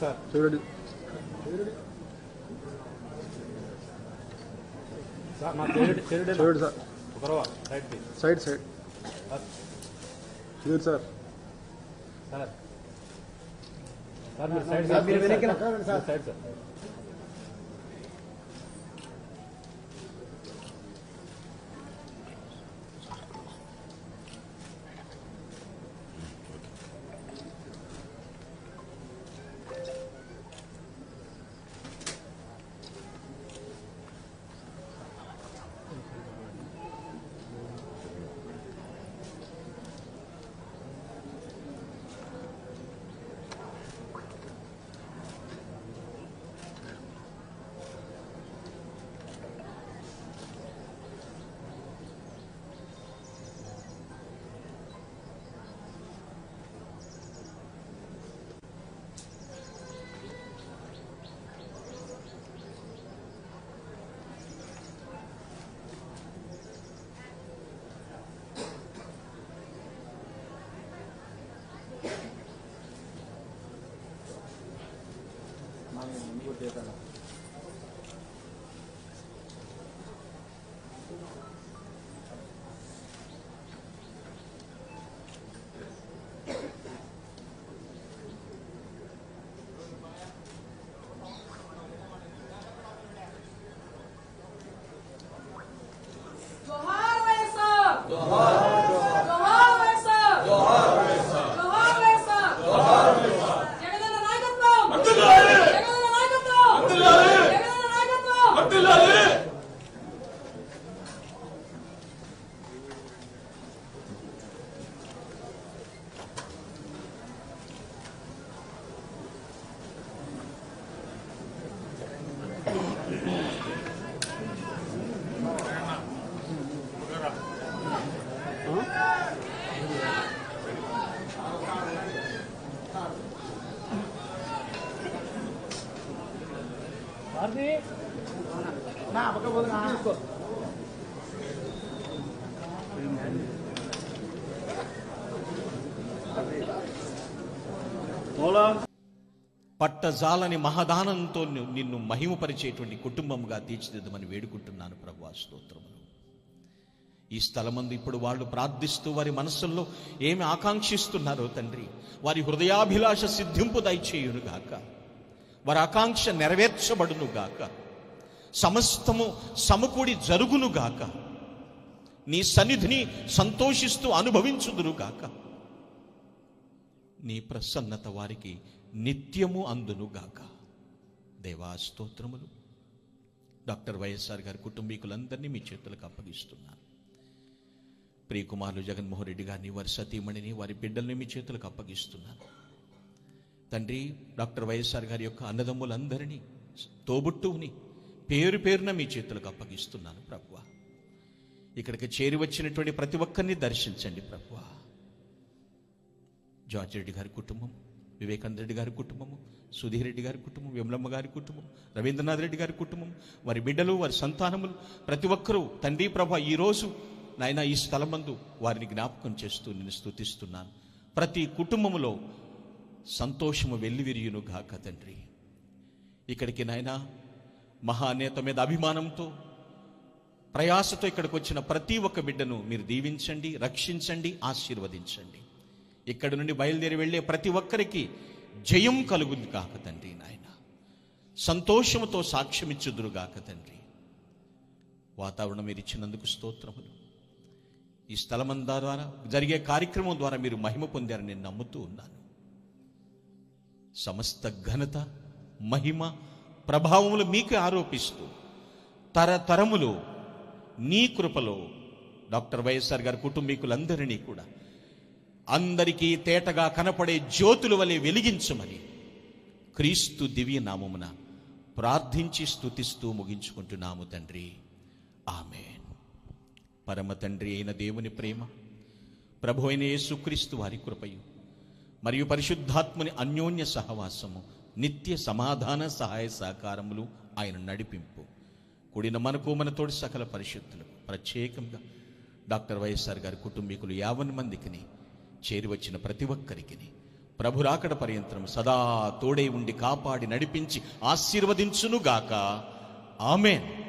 Sir చూడండి చూడండి sir side side చూడండి సార్ సార్ సార్ మీరు సైడ్ సార్ మీరు వెనక్కి సార్ సైడ్ సార్ 方面能够得到了。పట్టజాలని మహదానంతో నిన్ను మహిమపరిచేటువంటి కుటుంబంగా తీర్చిదిద్దమని వేడుకుంటున్నాను ప్రభు స్తోత్రములు. ఈ స్థలమందు ఇప్పుడు వాళ్ళు ప్రార్థిస్తూ వారి మనస్సుల్లో ఏమి ఆకాంక్షిస్తున్నారో తండ్రి వారి హృదయాభిలాష సిద్ధింపు దయచేయునుగాక. వారి ఆకాంక్ష నెరవేర్చబడునుగాక సమస్తము సమకూడి జరుగునుగాక నీ సన్నిధిని సంతోషిస్తూ అనుభవించుదురుగాక నీ ప్రసన్నత వారికి నిత్యము అందునుగాక దేవా స్తోత్రములు. డాక్టర్ వైఎస్ఆర్ గారి కుటుంబీకులందరినీ మీ చేతులకు అప్పగిస్తున్నాను. ప్రియకుమారులు జగన్మోహన్ రెడ్డి గారిని వారి సతీమణిని వారి బిడ్డల్ని మీ చేతులకు అప్పగిస్తున్నాను. తండ్రి డాక్టర్ వైఎస్ఆర్ గారి యొక్క అన్నదమ్ములందరినీ తోబుట్టువుని పేరు పేరున మీ చేతులకు అప్పగిస్తున్నాను ప్రభువ. ఇక్కడికి చేరి వచ్చినటువంటి ప్రతి ఒక్కరిని దర్శించండి ప్రభువ. జార్జ్ రెడ్డి గారి కుటుంబం వివేకానంద రెడ్డి గారి కుటుంబము సుధీర్ రెడ్డి గారి కుటుంబం విమలమ్మ గారి కుటుంబం రవీంద్రనాథ్ రెడ్డి గారి కుటుంబం వారి బిడ్డలు వారి సంతానములు ప్రతి ఒక్కరూ తండ్రి ప్రభ ఈరోజు నాయన ఈ స్థలమందు వారిని జ్ఞాపకం చేస్తూ నేను స్తుతిస్తున్నాను. ప్రతి కుటుంబములో సంతోషము వెల్లివిరియును గాక తండ్రి. ఇక్కడికి నాయన మహానేత మీద అభిమానంతో ప్రయాసతో ఇక్కడికి వచ్చిన ప్రతి ఒక్క బిడ్డను మీరు దీవించండి రక్షించండి ఆశీర్వదించండి. ఇక్కడి నుండి బయలుదేరి వెళ్ళే ప్రతి ఒక్కరికి జయం కలుగును కాక తండ్రి నాయన. సంతోషముతో సాక్ష్యమిచ్చుదురు గాక తండ్రి. వాతావరణం మీరు ఇచ్చినందుకు స్తోత్రములు. ఈ స్థలమందా ద్వారా జరిగే కార్యక్రమం ద్వారా మీరు మహిమ పొందారని నేను నమ్ముతూ ఉన్నాను. సమస్త ఘనత మహిమ ప్రభావములు మీకు ఆరోపిస్తూ తరతరములు నీ కృపలో డాక్టర్ వైఎస్ఆర్ గారి కుటుంబీకులందరినీ కూడా అందరికీ తేటగా కనపడే జ్యోతుల వలె వెలిగించమని క్రీస్తు దివ్య నామమున ప్రార్థించి స్తుతిస్తూ ముగించుకుంటున్నాము తండ్రి. ఆమె పరమ తండ్రి అయిన దేవుని ప్రేమ ప్రభు అయిన యేసుక్రీస్తు వారి కృపయు మరియు పరిశుద్ధాత్ముని అన్యోన్య సహవాసము నిత్య సమాధాన సహాయ సహకారములు ఆయన నడిపింపు. కూడిన మనకు మనతోటి సకల పరిశుద్ధులకు ప్రత్యేకంగా డాక్టర్ వైఎస్ఆర్ గారి కుటుంబీకులు యావన్ మందికిని చేరివచ్చిన ప్రతి ఒక్కరికి ప్రభురాకడ పర్యంతరం సదా తోడై ఉండి కాపాడి నడిపించి ఆశీర్వదించునుగాక. ఆమెన్.